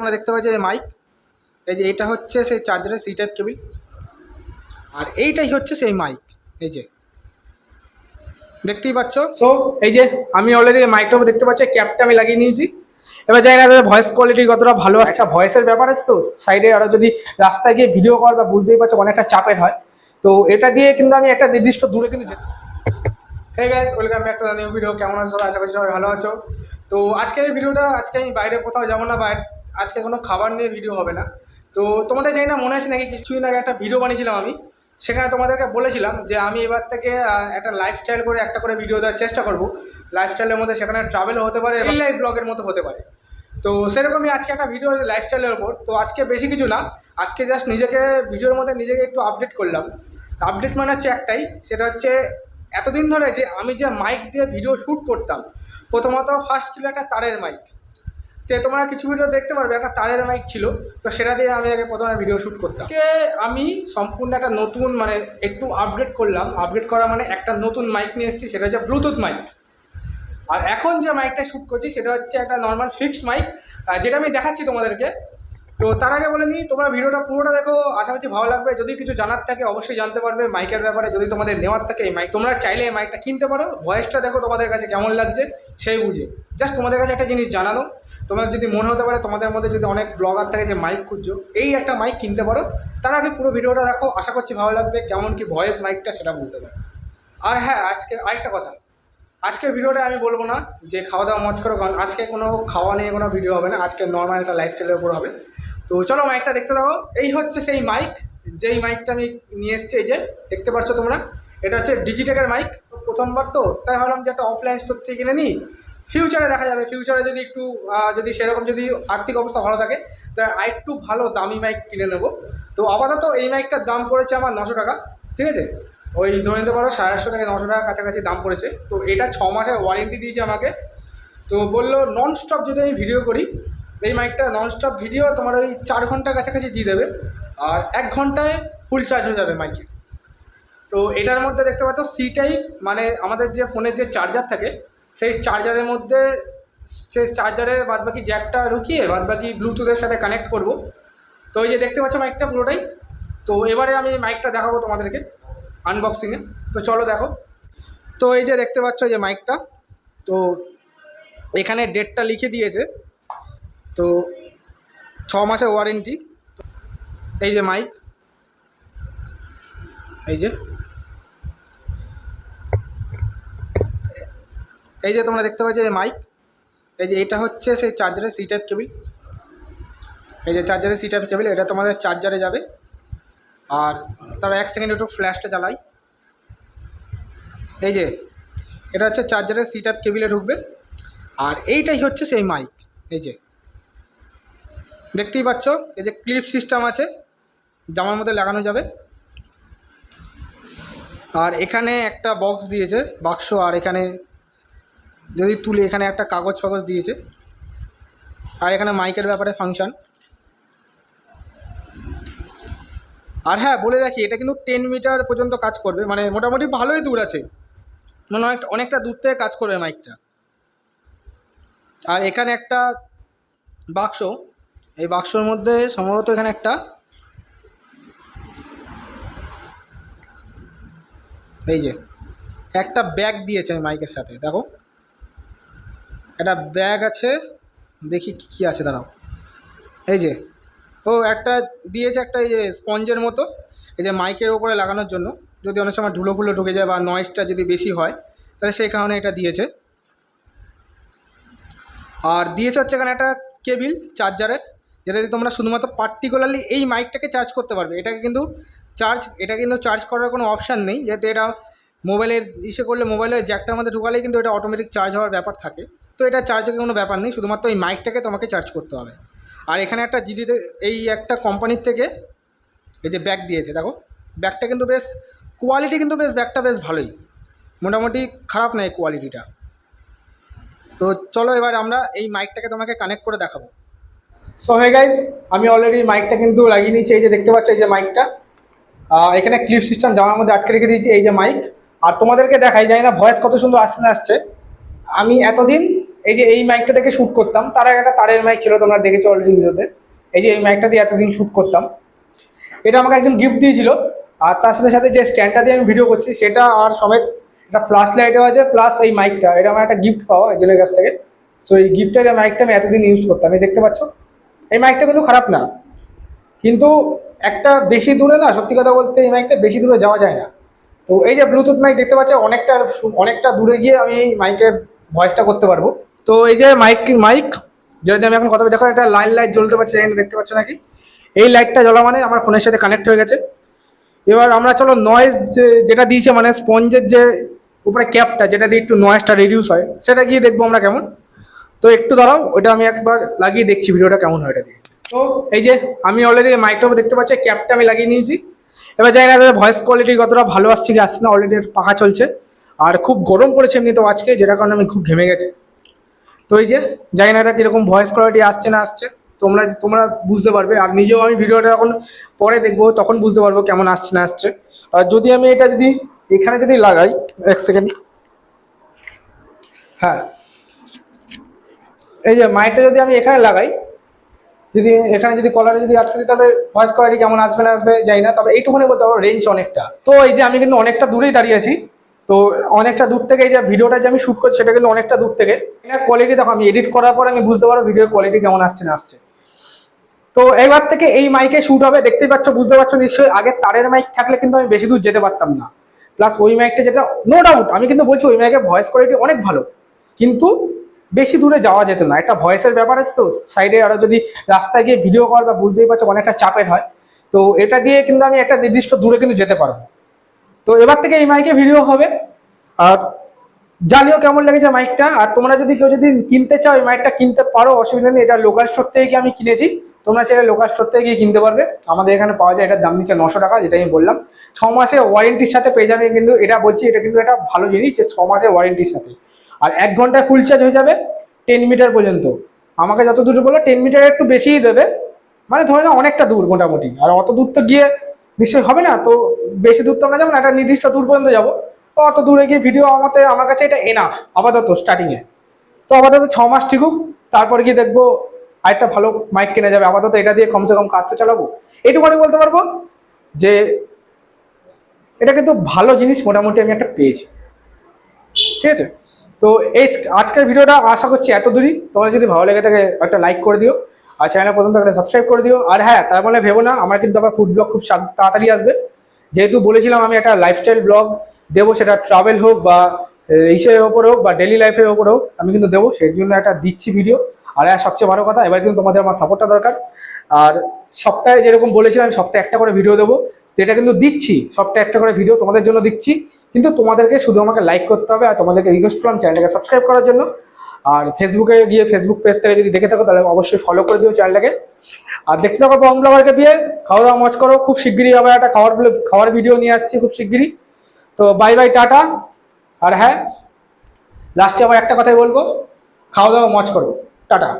তোমরা দেখতে পাচ্ছি যে মাইক এই যে এটা হচ্ছে সেই চার্জারের সি টাইপ কেবিল আর এইটাই হচ্ছে সেই মাইক এই যে। দেখতেই পাচ্ছ? সো এই যে আমি অলরেডি মাইকটাও দেখতে পাচ্ছি ক্যাপটা আমি লাগিয়ে নিয়েছি। এবার জানি না ভয়েস কোয়ালিটি কতটা ভালো আসছে। ভয়েসের ব্যাপার আছে তো সাইডে আরও যদি রাস্তায় গিয়ে ভিডিও কর বা বুঝতেই পারছ অনেকটা চাপের হয়। তো এটা দিয়ে কিন্তু আমি একটা নির্দিষ্ট দূরে কিন্তু hey guys welcome back to the new video কেমন আছো? আশা করছি সবাই ভালো আছো। তো আজকের এই ভিডিওটা আজকে আমি বাইরে কোথাও যাব না বাইরে আজকে কোনো খাবার নিয়ে ভিডিও হবে না। তো তোমাদের জানি না মনে আছে নাকি কিছুদিন আগে একটা ভিডিও বানিয়েছিলাম আমি। সেখানে তোমাদেরকে বলেছিলাম যে আমি এবার থেকে একটা লাইফস্টাইল করে একটা করে ভিডিও দেওয়ার চেষ্টা করব। লাইফস্টাইলের মধ্যে সেখানে ট্রাভেলও হতে পারে রিল লাইফ ব্লগের মতো হতে পারে। তো সেরকমই আজকে একটা ভিডিও লাইফস্টাইলের ওপর তো আজকে বেশি কিছু না আজকে জাস্ট নিজেকে ভিডিওর মধ্যে নিজেকে একটু আপডেট করলাম। আপডেট মানে হচ্ছে একটাই সেটা হচ্ছে এতদিন ধরে যে আমি যে মাইক দিয়ে ভিডিও শ্যুট করতাম প্রথমত ফার্স্ট ছিল একটা তারের মাইক তো তোমরা কিছু ভিডিও দেখতে পারবে, একটা তারের মাইক ছিল, তো সেটা দিয়ে আমি আগে প্রথমে ভিডিও শ্যুট করতাম। কে আমি সম্পূর্ণ একটা নতুন মানে একটু আপগ্রেড করলাম। আপগ্রেড করা মানে একটা নতুন মাইক নিয়ে এসেছি, সেটা হচ্ছে ব্লুটুথ মাইক আর এখন যে মাইকটা শ্যুট করছি, সেটা হচ্ছে একটা নর্মাল ফিক্সড মাইক যেটা আমি দেখাচ্ছি তোমাদেরকে। তো তার আগে বলে নিই, তোমরা ভিডিওটা পুরোটা দেখো, আশা করছি ভালো লাগবে। যদি কিছু জানার থাকে, অবশ্যই জানতে পারবে মাইকের ব্যাপারে। যদি তোমাদের নেওয়ার থাকে এই মাইক তোমরা চাইলে এই মাইকটা কিনতে পারো। ভয়েসটা দেখো তোমাদের কাছে কেমন লাগছে, সেই বুঝে। জাস্ট তোমাদের কাছে একটা জিনিস জানানো। তোমার যদি মনে হতে পারে তোমাদের মধ্যে যদি অনেক ব্লগার থাকে যে মাইক খুঁজছো, এই একটা মাইক কিনতে পারো। তার আগে পুরো ভিডিওটা দেখো, আশা করছি ভালো লাগবে। কেমন কি ভয়েস মাইকটা সেটা বুঝতে পারবে আর হ্যাঁ আজকে আরেকটা কথা। আজকের ভিডিওটা আমি বলব না যে খাওয়া দাওয়া মজ করো, কারণ আজকে কোনো খাওয়া নিয়ে কোনো ভিডিও হবে না। আজকে নর্মাল একটা লাইফস্টাইলের উপর হবে। তো চলো মাইকটা দেখতে দাও এই হচ্ছে সেই মাইক, যেই মাইকটা আমি নিয়ে এসেছি, এই যে দেখতে পাচ্ছ তোমরা। এটা হচ্ছে ডিজিটেকের মাইক। প্রথমবার তো, তাই ভাবলাম যে একটা অফলাইন স্টোর থেকে কিনে নিই। ফিউচারে দেখা যাবে। ফিউচারে যদি একটু যদি সেরকম যদি আর্থিক অবস্থা ভালো থাকে, তাহলে আরেকটু ভালো দামি মাইক কিনে নেব। তো আপাতত এই মাইকটার দাম পড়েছে আমার নশো টাকা, ঠিক আছে? ওই ধরে নিতে পারো, সাড়ে আটশো থেকে নশো টাকা কাছাকাছি দাম পড়েছে। তো এটা ছ মাসের ওয়ারেন্টি দিয়েছে আমাকে। তো বলল নন স্টপ যদি আমি ভিডিও করি, এই মাইকটা নন স্টপ ভিডিও তোমার ওই চার ঘণ্টা কাছাকাছি দিয়ে দেবে। আর এক ঘন্টায় ফুল চার্জ হয়ে যাবে মাইকে তো এটার মধ্যে দেখতে পাচ্ছ সি টাইপ মানে আমাদের যে ফোনের যে চার্জার থাকে সেই চার্জারের মধ্যে, সেই চার্জারে বাদ বাকি জ্যাকটা ঢুকিয়ে বাদ বাকি ব্লুটুথের সাথে কানেক্ট করব। তো এই যে দেখতে পাচ্ছ মাইকটা পুরোটাই। তো এবারে আমি মাইকটা দেখাবো তোমাদেরকে আনবক্সিংয়ে তো চলো দেখো। তো এই যে দেখতে পাচ্ছ যে মাইকটা তো এখানে ডেটটা লিখে দিয়েছে। তো ছ মাসের ওয়ারেন্টি এই যে মাইক এই যে। এই যে তোমরা দেখতে পাচ্ছ এই মাইক এই যে এটা হচ্ছে সেই চার্জারের সি টাইপ কেবিল এই যে চার্জারের সি টাইপ কেবিল এটা তোমাদের চার্জারে যাবে। আর তার এক সেকেন্ড একটু ফ্ল্যাশটা জ্বালাই। এই যে, এটা হচ্ছে চার্জারের সি টাইপ কেবিলে ঢুকবে। আর এইটাই হচ্ছে সেই মাইক এই যে। দেখতেই পাচ্ছ, এই যে ক্লিপ সিস্টেম আছে, জামার মধ্যে লাগানো যাবে। আর এখানে একটা বক্স দিয়েছে বাক্স আর এখানে যদি তুলে এখানে একটা কাগজ ফাগজ দিয়েছে। আর এখানে মাইকের ব্যাপারে ফাংশন। আর হ্যাঁ বলে রাখি, এটা কিন্তু টেন মিটার পর্যন্ত কাজ করবে। মানে মোটামুটি ভালোই দূর আছে। মানে অনেকটা অনেকটা দূর থেকে কাজ করবে মাইকটা। আর এখানে একটা বাক্স। এই বাক্সর মধ্যে সম্ভবত এখানে একটা এই যে, একটা ব্যাগ দিয়েছে মাইকের সাথে। দেখো। একটা ব্যাগ আছে, দেখি কি, কী আছে, দাঁড়াও। এই যে, ও একটা দিয়েছে একটা এই যে স্পঞ্জের মতো, এই যে মাইকের ওপরে লাগানোর জন্য। যদি অনেক সময় ধুলো ফুলো ঢুকে যায় বা নয়েজটা যদি বেশি হয়, তাহলে সেই কারণে এটা দিয়েছে। আর দিয়েছে হচ্ছে এখানে একটা কেবিল চার্জারের যেটা দিয়ে তোমরা শুধুমাত্র পার্টিকুলারলি এই মাইকটাকে চার্জ করতে পারবে। এটাকে কিন্তু চার্জ এটা কিন্তু চার্জ করার কোনো অপশান নেই, যেহেতু এটা মোবাইলের ইসে করলে মোবাইলের জ্যাকটার মধ্যে ঢুকালেই কিন্তু এটা অটোমেটিক চার্জ হওয়ার ব্যাপার থাকে। তো এটা চার্জের কোনো ব্যাপার নেই, শুধুমাত্র এই মাইকটাকে তোমাকে চার্জ করতে হবে। আর এখানে একটা জিডিতে এই একটা কোম্পানির থেকে এই যে ব্যাগ দিয়েছে, দেখো ব্যাগটা কিন্তু বেশ কোয়ালিটি কিন্তু বেশ ব্যাগটা বেশ ভালোই। মোটামুটি খারাপ না এই কোয়ালিটিটা তো চলো এবার আমরা এই মাইকটাকে তোমাকে কানেক্ট করে দেখাবো। সো হে গাইজ আমি অলরেডি মাইকটা কিন্তু লাগিয়ে নিয়েছি, এই যে দেখতে পাচ্ছ, এই যে মাইকটা এখানে ক্লিপ সিস্টেম জামার মধ্যে আটকে রেখে দিয়েছি, এই যে মাইক আর তোমাদেরকে দেখাই, জানি না ভয়েস কত সুন্দর আসছে না আসছে। আমি এতদিন এই যে এই মাইকটা থেকে শ্যুট করতাম, তার আগে একটা তারের মাইক ছিল, তোমরা দেখেছ অলরেডি ভিডিওতে। এই যে এই মাইকটা দিয়ে এতদিন শ্যুট করতাম। এটা আমাকে একজন গিফট দিয়েছিল, আর তার সাথে সাথে যে স্ট্যান্ডটা দিয়ে আমি ভিডিও করছি, সেটা আর সমেত একটা ফ্লাশ লাইটও আছে প্লাস এই মাইকটা এটা আমার একটা গিফট পাওয়া একজনের কাছ থেকে। সো এই গিফটের মাইকটা আমি এতদিন ইউজ করতাম। এই দেখতে পাচ্ছ? এই মাইকটা কিন্তু খারাপ না। কিন্তু একটা বেশি দূরে না, সত্যি কথা বলতে এই মাইকটা বেশি দূরে যাওয়া যায় না। তো এই যে ব্লুটুথ মাইক দেখতে পাচ্ছ, অনেকটা অনেকটা দূরে গিয়ে আমি এই মাইকের ভয়েসটা করতে পারব। তো এই যে মাইক মাইক যদি আমি এখন কথা দেখো একটা লাইন লাইট জ্বলতে পারছে এখানে দেখতে পাচ্ছ নাকি? এই লাইটটা জ্বলা মানে আমার ফোনের সাথে কানেক্ট হয়ে গেছে। এবার আমরা চলো নয়েজ যেটা দিয়েছে মানে স্পঞ্জের যে উপরে ক্যাপটা যেটা দিয়ে একটু নয়েজটা রিডিউস হয়, সেটা গিয়ে দেখব আমরা কেমন। তো একটু দাঁড়াও, ওটা আমি একবার লাগিয়ে দেখছি ভিডিওটা কেমন হয় এটা দিয়ে। তো এই যে আমি অলরেডি মাইক্রোফোন দেখতে পাচ্ছি ক্যাপটা আমি লাগিয়ে নিয়েছি। এবার জানি না ভয়েস কোয়ালিটি কতটা ভালো আসছে কি আসছে না অলরেডি পাখা চলছে। আর খুব গরম পড়েছে এমনি তো আজকে, যেটার কারণে আমি খুব ঘেমে গেছি। তো এই যে, জানি না এটা কীরকম ভয়েস কোয়ালিটি আসছে না আসছে, তোমরা তোমরা বুঝতে পারবে। আর নিজেও আমি ভিডিওটা যখন পরে দেখব, তখন বুঝতে পারব কেমন আসছে না আসছে। আর যদি আমি এটা যদি, এখানে যদি লাগাই, এক সেকেন্ড হ্যাঁ। এই যে মাইকটা যদি আমি এখানে লাগাই, যদি এখানে যদি কলারে যদি আটকে দিই, তাহলে ভয়েস কোয়ালিটি কেমন আসবে না আসবে যাই না, তবে এইটুকুনি বলতে পারব রেঞ্জ অনেকটা। তো এই যে, আমি কিন্তু অনেকটা দূরেই দাঁড়িয়ে আছি। তো অনেকটা দূর থেকে যে ভিডিওটা যে আমি শ্যুট করছি, সেটা কিন্তু অনেকটা দূর থেকে। এটার কোয়ালিটি দেখো, আমি এডিট করার পর আমি বুঝতে পারব ভিডিওর কোয়ালিটি কেমন আসছে, না আসছে। তো এবার থেকে এই মাইকে শ্যুট হবে, দেখতেই পাচ্ছ, বুঝতে পারছ নিশ্চয়ই, আগে তারের মাইক থাকলে কিন্তু আমি বেশি দূর যেতে পারতাম না। প্লাস ওই মাইকটা যেটা নো ডাউট আমি কিন্তু বলছি ওই মাইকের ভয়েস কোয়ালিটি অনেক ভালো। কিন্তু বেশি দূরে যাওয়া যেত না। একটা ভয়েসের ব্যাপার আছে তো সাইডে আরও যদি রাস্তায় গিয়ে ভিডিও কর বা বুঝতেই পারছ, অনেকটা চাপের হয়। তো এটা দিয়ে কিন্তু আমি একটা নির্দিষ্ট দূরে কিন্তু যেতে পারব। তো এবার থেকে এই মাইকে ভিডিও হবে। আর জানিও কেমন লেগেছে মাইকটা আর তোমরা যদি কেউ যদি কিনতে চাও এই মাইকটা কিনতে পারো, অসুবিধা নেই। এটা লোকাল স্টোর থেকে গিয়ে আমি কিনেছি। তোমরা চাইলে লোকাল স্টোর থেকে গিয়ে কিনতে পারবে। আমাদের এখানে পাওয়া যায়, এটার দাম নিচ্ছে নশো টাকা যেটা আমি বললাম। ছ মাসে ওয়ারেন্টির সাথে পেয়ে যাবে কিন্তু এটা বলছি, এটা কিন্তু একটা ভালো জিনিস যে ছ মাসে ওয়ারেন্টির সাথে। আর এক ঘন্টায় ফুল চার্জ হয়ে যাবে টেন মিটার পর্যন্ত। আমাকে যত দূর বলল টেন মিটার একটু বেশিই দেবে। মানে ধরে না অনেকটা দূর মোটামুটি। আর অত দূর তো গিয়ে নিশ্চয়ই হবে না? তো বেশি দূর তো আমরা যাব না, একটা নির্দিষ্ট দূর পর্যন্ত যাব। অত দূরে গিয়ে ভিডিও আমাতে আমার কাছে এটা এনা, আপাতত স্টার্টিংয়ে তো আপাতত ছ মাস ঠিকুক তারপরে গিয়ে দেখব আরেকটা ভালো মাইক কেনা যাবে। আপাতত এটা দিয়ে কমসে কম কাজ তো চালাবো। এইটুকুনি বলতে পারব যে, এটা কিন্তু ভালো জিনিস মোটামুটি আমি একটা পেয়েছি। ঠিক আছে? তো এই আজকের ভিডিওটা আশা করছি এত দূরই। তোমাদের যদি ভালো লেগে থাকে একটা লাইক করে দিও। আর চ্যানেল প্রথম থাকলে সাবস্ক্রাইব করে দিও। আর হ্যাঁ তার মানে ভেবো না, আমার কিন্তু আবার ফুড ব্লগ খুব তাড়াতাড়ি আসবে। যেহেতু বলেছিলাম আমি একটা লাইফস্টাইল ব্লগ দেবো, সেটা ট্রাভেল হোক বা ইসের ওপর হোক বা ডেলি লাইফের ওপর হোক, আমি কিন্তু দেবো। সেই জন্য একটা দিচ্ছি ভিডিও আর হ্যাঁ সবচেয়ে ভালো কথা, এবার কিন্তু তোমাদের আমার সাপোর্টটা দরকার। আর সপ্তাহে যেরকম বলেছিলাম সপ্তাহে একটা করে ভিডিও দেবো। যেটা কিন্তু দিচ্ছি, সপ্তাহে একটা করে ভিডিও তোমাদের জন্য দিচ্ছি। কিন্তু তোমাদেরকে শুধু আমাকে লাইক করতে হবে আর তোমাদেরকে রিকোয়েস্ট করলাম চ্যানেলটাকে সাবস্ক্রাইব করার জন্য। আর ফেসবুকে গিয়ে ফেসবুক পেজ থেকে যদি দেখে থাকো, তাহলে অবশ্যই ফলো করে দিও চ্যানেলটাকে আর দেখতে থাকো বং ব্লগারকে দিয়ে খাওয়া দাওয়া মজ করো, খুব শিগগিরই আবার একটা খাওয়ার খাওয়ার ভিডিও নিয়ে আসছি খুব শিগগিরই। তো বাই বাই টাটা। আর হ্যাঁ লাস্টে আবার একটা কথাই বলব খাওয়া দাওয়া মজ করো। টাটা।